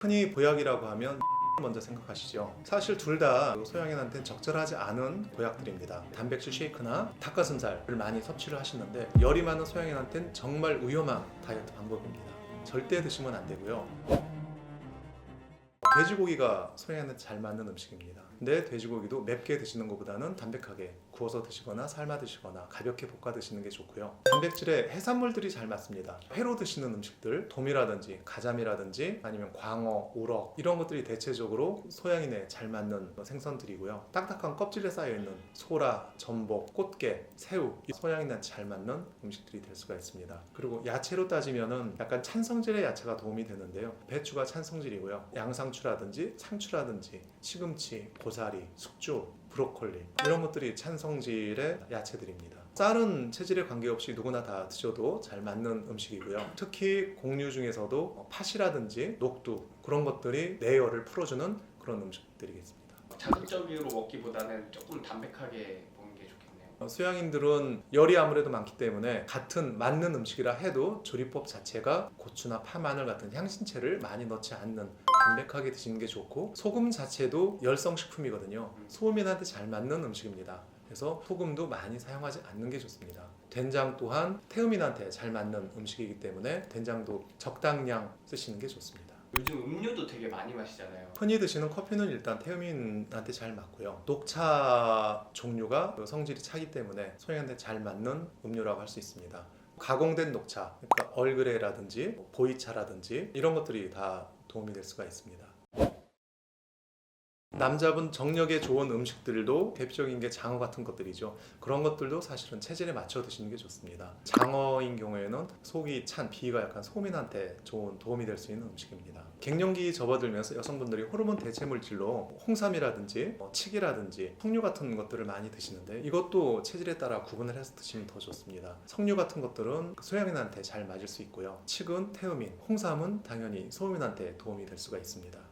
흔히 보약이라고 하면 먼저 생각하시죠. 사실 둘 다 소양인한테는 적절하지 않은 보약들입니다. 단백질 쉐이크나 닭가슴살을 많이 섭취를 하시는데 열이 많은 소양인한테는 정말 위험한 다이어트 방법입니다. 절대 드시면 안 되고요. 돼지고기가 소양한테 잘 맞는 음식입니다. 근데 돼지고기도 맵게 드시는 것보다는 담백하게 구워서 드시거나 삶아 드시거나 가볍게 볶아 드시는 게 좋고요. 단백질에 해산물들이 잘 맞습니다. 회로 드시는 음식들, 돔이라든지 가자미라든지 아니면 광어, 우럭 이런 것들이 대체적으로 소양인에 잘 맞는 생선들이고요. 딱딱한 껍질에 쌓여 있는 소라, 전복, 꽃게, 새우 이 소양인한테 잘 맞는 음식들이 될 수가 있습니다. 그리고 야채로 따지면은 약간 찬성질의 야채가 도움이 되는데요. 배추가 찬성질이고요. 양상추라든지 상추라든지 시금치, 고 사리, 숙주, 브로콜리 이런 것들이 찬성질의 야채들입니다. 쌀은 체질에 관계없이 누구나 다 드셔도 잘 맞는 음식이고요. 특히 곡류 중에서도 팥이라든지 녹두 그런 것들이 내열을 풀어주는 그런 음식들이겠습니다. 자극적으로 먹기보다는 조금 담백하게 수양인들은 열이 아무래도 많기 때문에 같은 맞는 음식이라 해도 조리법 자체가 고추나 파, 마늘 같은 향신채를 많이 넣지 않는 담백하게 드시는 게 좋고 소금 자체도 열성 식품이거든요. 소음인한테 잘 맞는 음식입니다. 그래서 소금도 많이 사용하지 않는 게 좋습니다. 된장 또한 태음인한테 잘 맞는 음식이기 때문에 된장도 적당량 쓰시는 게 좋습니다. 요즘 음료도 되게 많이 마시잖아요. 흔히 드시는 커피는 일단 태음인한테 잘 맞고요. 녹차 종류가 그 성질이 차기 때문에 소양한테 잘 맞는 음료라고 할 수 있습니다. 가공된 녹차, 그러니까 얼그레이라든지 보이차라든지 이런 것들이 다 도움이 될 수가 있습니다. 남자분 정력에 좋은 음식들도 대표적인 게 장어 같은 것들이죠. 그런 것들도 사실은 체질에 맞춰 드시는 게 좋습니다. 장어인 경우에는 속이 찬 비위가 약한 소민한테 좋은 도움이 될 수 있는 음식입니다. 갱년기 접어들면서 여성분들이 호르몬 대체 물질로 홍삼이라든지 뭐 칡이라든지 석류 같은 것들을 많이 드시는데 이것도 체질에 따라 구분을 해서 드시면 더 좋습니다. 석류 같은 것들은 소양인한테 잘 맞을 수 있고요. 칡은 태음인, 홍삼은 당연히 소음인한테 도움이 될 수가 있습니다.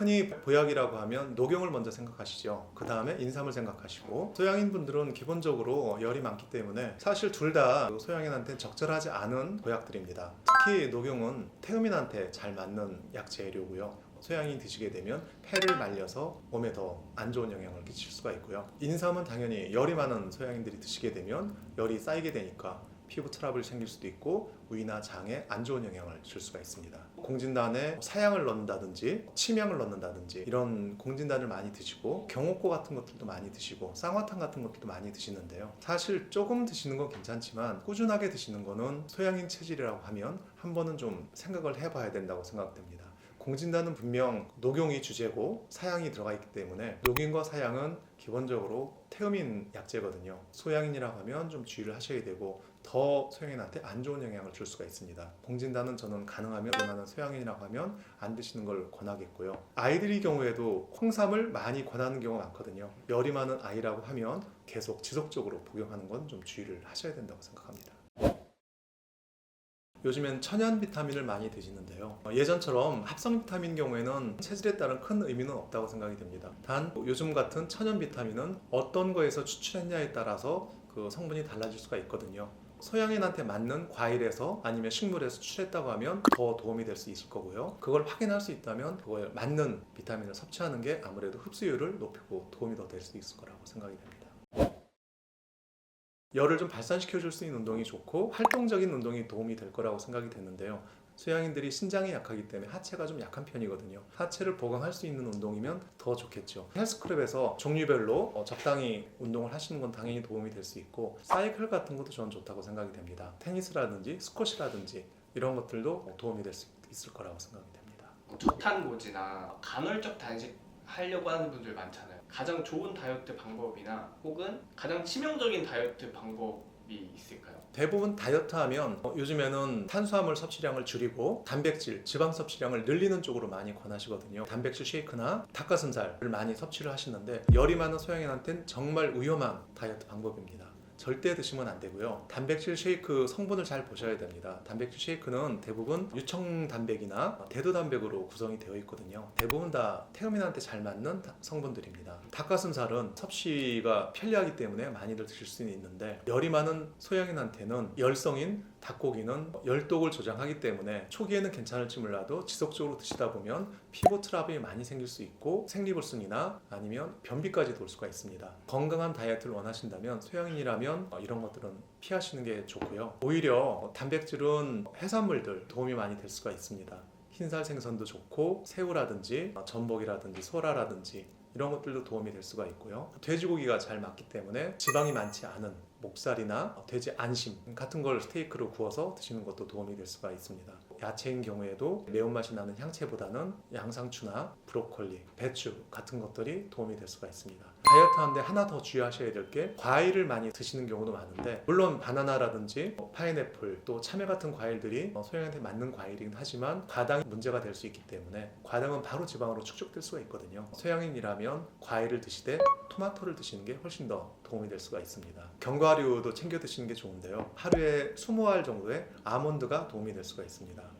흔히 보약이라고 하면 녹용을 먼저 생각하시죠. 그 다음에 인삼을 생각하시고 소양인 분들은 기본적으로 열이 많기 때문에 사실 둘 다 소양인한테 적절하지 않은 보약들입니다. 특히 녹용은 태음인한테 잘 맞는 약 재료고요. 소양이 드시게 되면 폐를 말려서 몸에 더 안 좋은 영향을 끼칠 수가 있고요. 인삼은 당연히 열이 많은 소양인들이 드시게 되면 열이 쌓이게 되니까 피부 트러블이 생길 수도 있고 위나 장에 안 좋은 영향을 줄 수가 있습니다. 공진단에 사양을 넣는다든지 침향을 넣는다든지 이런 공진단을 많이 드시고 경옥고 같은 것들도 많이 드시고 쌍화탕 같은 것들도 많이 드시는데요. 사실 조금 드시는 건 괜찮지만 꾸준하게 드시는 거는 소양인 체질이라고 하면 한 번은 좀 생각을 해봐야 된다고 생각됩니다. 공진단은 분명 녹용이 주제고 사양이 들어가 있기 때문에 녹용과 사양은 기본적으로 태음인 약재거든요. 소양인이라고 하면 좀 주의를 하셔야 되고 더 소양인한테 안 좋은 영향을 줄 수가 있습니다. 공진단은 저는 가능하면 웬만한 소양인이라고 하면 안 드시는 걸 권하겠고요. 아이들의 경우에도 홍삼을 많이 권하는 경우가 많거든요. 열이 많은 아이라고 하면 계속 지속적으로 복용하는 건 좀 주의를 하셔야 된다고 생각합니다. 요즘엔 천연 비타민을 많이 드시는데요. 어, 예전처럼 합성 비타민 경우에는 체질에 따른 큰 의미는 없다고 생각이 됩니다. 단 요즘 같은 천연 비타민은 어떤 거에서 추출했냐에 따라서 그 성분이 달라질 수가 있거든요. 소양인한테 맞는 과일에서 아니면 식물에서 추출했다고 하면 더 도움이 될 수 있을 거고요. 그걸 확인할 수 있다면 그거에 맞는 비타민을 섭취하는 게 아무래도 흡수율을 높이고 도움이 더 될 수 있을 거라고 생각이 됩니다. 열을 좀 발산시켜 줄 수 있는 운동이 좋고 활동적인 운동이 도움이 될 거라고 생각이 되는데요. 소양인들이 신장이 약하기 때문에 하체가 좀 약한 편이거든요. 하체를 보강할 수 있는 운동이면 더 좋겠죠. 헬스클럽에서 종류별로 어, 적당히 운동을 하시는 건 당연히 도움이 될 수 있고 사이클 같은 것도 저는 좋다고 생각이 됩니다. 테니스라든지 스쿼시라든지 이런 것들도 도움이 될 수 있을 거라고 생각이 됩니다. 저탄고지나 간헐적 단식 하려고 하는 분들 많잖아요. 가장 좋은 다이어트 방법이나 혹은 가장 치명적인 다이어트 방법이 있을까요? 대부분 다이어트 하면 어, 요즘에는 탄수화물 섭취량을 줄이고 단백질, 지방 섭취량을 늘리는 쪽으로 많이 권하시거든요. 단백질 쉐이크나 닭가슴살을 많이 섭취를 하시는데 열이 많은 소양인한테는 정말 위험한 다이어트 방법입니다. 절대 드시면 안 되고요. 단백질 쉐이크 성분을 잘 보셔야 됩니다. 단백질 쉐이크는 대부분 유청 단백이나 대두 단백으로 구성이 되어 있거든요. 대부분 다 태음인한테 잘 맞는 다- 성분들입니다. 닭가슴살은 섭취가 편리하기 때문에 많이들 드실 수 있는데 열이 많은 소양인한테는 열성인 닭고기는 열독을 조장하기 때문에 초기에는 괜찮을지 몰라도 지속적으로 드시다 보면 피부 트러블이 많이 생길 수 있고 생리불순이나 아니면 변비까지 돌 수가 있습니다. 건강한 다이어트를 원하신다면 소양인이라면 어, 이런 것들은 피하시는 게 좋고요. 오히려 단백질은 해산물들 도움이 많이 될 수가 있습니다. 흰살 생선도 좋고 새우라든지 어, 전복이라든지 소라라든지 이런 것들도 도움이 될 수가 있고요. 돼지고기가 잘 맞기 때문에 지방이 많지 않은 목살이나 돼지 안심 같은 걸 스테이크로 구워서 드시는 것도 도움이 될 수가 있습니다. 야채인 경우에도 매운맛이 나는 향채보다는 양상추나 브로콜리, 배추 같은 것들이 도움이 될 수가 있습니다. 다이어트 하는데 하나 더 주의하셔야 될 게 과일을 많이 드시는 경우도 많은데 물론 바나나라든지 뭐 파인애플 또 참외 같은 과일들이 어, 소양한테 맞는 과일이긴 하지만 과당이 문제가 될 수 있기 때문에 과당은 바로 지방으로 축적될 수가 있거든요. 소양인이라면 과일을 드시되 토마토를 드시는 게 훨씬 더 도움이 될 수가 있습니다. 견과류도 챙겨 드시는 게 좋은데요. 하루에 20알 정도의 아몬드가 도움이 될 수가 있습니다.